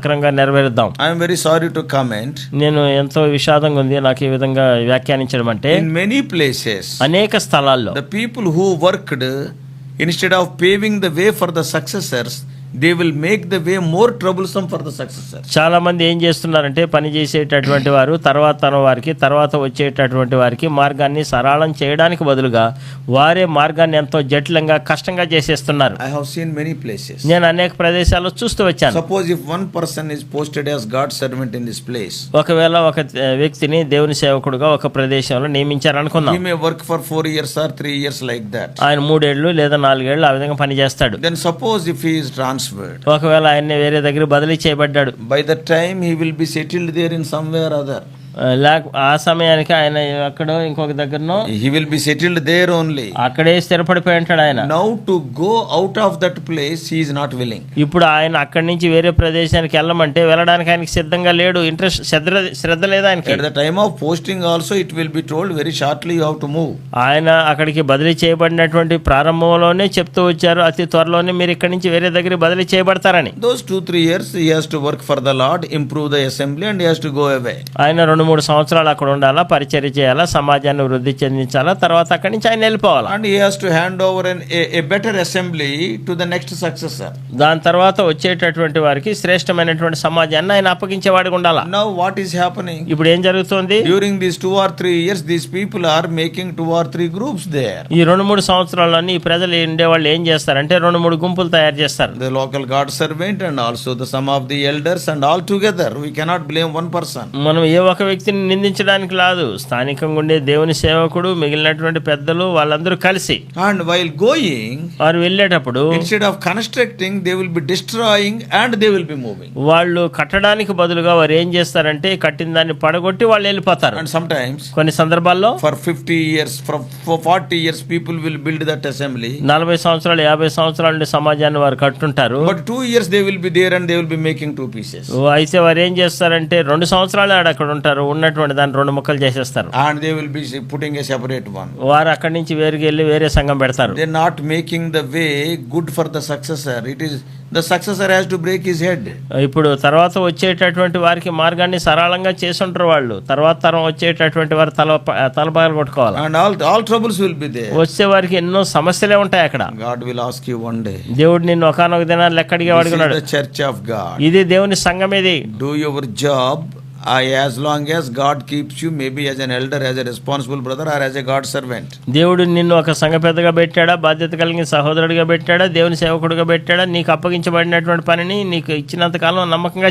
సక్రంగా నెరవేరుద్దాం. I'm very sorry to comment నేను ఎంతో విషాదంగా ఉంది నాకు ఈ విధంగా వ్యాఖ్యానించడం అంటే. ఇన్ మెనీ ప్లేసెస్ అనేక స్థలాల్లో. The people who worked instead of paving the way for the successors they will make the way more troublesome for the success చాలా మంది ఏం చేస్తున్నారంటే పని చేసేటటువంటి వారు తర్వాత తన వారికి తర్వాత వచ్చేటటువంటి వారికి మార్గాన్ని సరళం చేయడానికి బదులుగా వారే మార్గాన్ని ఎంతో జటిలంగా కష్టంగా చేసేస్తున్నారు. I have seen many places నేను అనేక ప్రదేశాల్లో చూస్తూ వచ్చాను. Suppose if one person is posted as God servant in this place ఒకవేళ ఒక వ్యక్తిని దేవుని సేవకుడుగా ఒక ప్రదేశంలో నియమించారనుకున్నాను he may work for four years or three years like that ఆయన మూడేళ్ళు లేదా నాలుగేళ్ళు ఆ విధంగా పనిచేస్తాడు. Then suppose if he trans transferred ఒకవేళ ఆయన వేరే దగ్గర బదిలీ చేయబడ్డాడు. By the time he will be settled there in somewhere other ఆ సమయానికి ఆయన అక్కడో ఇంకొక దగ్గర will be settled there only అక్కడే స్థిరపడిపోయి ఉంటాడు ఆయన. Now to go out of that place he is not willing ఇప్పుడు ఆయన అక్కడి నుంచి వేరే ప్రదేశానికి వెళ్ళమంటే వెళ్ళడానికి ఆయనకి సిద్ధంగా లేడు. ఇంట్రెస్ట్ శ్రద్ధ శ్రద్ధ లేదానికి at the time of posting also it will be told very shortly you how to move ఆయన అక్కడికి బదిలీ చేయబడినటువంటి ప్రారంభంలోనే చెప్తూ వచ్చారు. అతి త్వరలోనే మీరు ఇక్కడ నుంచి వేరే దగ్గర బదిలీ చేయబడతారని. Those two three years he to work for the lord improve the assembly and he to go away ఆయన రెండు మూడు సంవత్సరాలు అక్కడ ఉండాలా పరిచర్ చేయాలా సమాజాన్ని వృద్ధి చెందించాలా తర్వాత అక్కడి నుంచి ఆయన వెళ్ళిపోవాలి? దాని తర్వాత వచ్చేటటువంటి వారికి శ్రేష్టమైనటువంటి సమాజాన్ని ఆయన అప్పగించేవాడు ఉండాలి? నౌ వాట్ ఈస్ హ్యాపనింగ్ ఇప్పుడు ఏం జరుగుతుంది? During these two or three years these people are making two or three groups they ఈ రెండు మూడు సంవత్సరాలన్నీ ఈ ప్రజలు ఉండేవాళ్ళు ఏం చేస్తారంటే రెండు మూడు గుంపులు తయారు చేస్తారు. Local God servant and also the some of the elders and all together we cannot blame one person మనం ఏ ఒక వ్యక్తిని నిందించడానికి లేదు. స్థానికంగా ఉండే దేవుని సేవకుడు మిగిలినటువంటి పెద్దలు వాళ్ళందరూ కలిసి అండ్ వైల్ గోయింగ్ వారు వెళ్ళేటప్పుడు instead of constructing they will be destroying and they will be moving వాళ్ళు కట్టడానికి బదులుగా వారు ఏం చేస్తారంటే కట్టిన దాన్ని పడగొట్టి వాళ్ళు వెళ్ళిపోతారు. అండ్ సమ్ టైమ్స్ కొన్ని సందర్భాల్లో for fifty years for forty years people will build that assembly నలభై సంవత్సరాలు యాభై సంవత్సరాల నుండి సమాజాన్ని వారు కట్టుంటారు. But two years they will be there and they will be making two pieces ఓ అయితే వారు ఏం చేస్తారంటే రెండు సంవత్సరాలు ఆడ అక్కడ ఉంటారు. చేసేస్తారు ఉన్నటువంటి దాన్ని రెండు ముక్కలు చేసేస్తారు. వారు అక్కడి నుంచి వేరుకి వెళ్ళి వేరే సంఘం పెడతారు. They not making the way good for the successor it is the successor has to break his head ఇప్పుడు తర్వాత వచ్చేటటువంటి వారికి మార్గాన్ని సరళంగా చేసుంటారు వాళ్ళు. తర్వాత తరం వచ్చేటటువంటి వారు తల తలపాలు కొట్టుకోవాలి and all all troubles will వచ్చే వారికి ఎన్నో సమస్యలే ఉంటాయి అక్కడ. God will ask you one day దేవుడు నిన్ను ఒకానొక దినాలు ఎక్కడికి అడుగున్నాడు చర్చ్ ఆఫ్ గాడ్ ఇది దేవుని సంఘం ఇది. Do your job as long as God keeps you maybe as an elder as as responsible brother or as a God servant దేవుడు నిన్ను ఒక సంఘ పెద్దగా పెట్టాడా? బాధ్యత కలిగిన సహోదరుడిగా పెట్టాడా? దేవుని సేవకుడిగా పెట్టాడా? నీకు అప్పగించబడినటువంటి పనిని నీకు ఇచ్చినంత కాలం నమ్మకంగా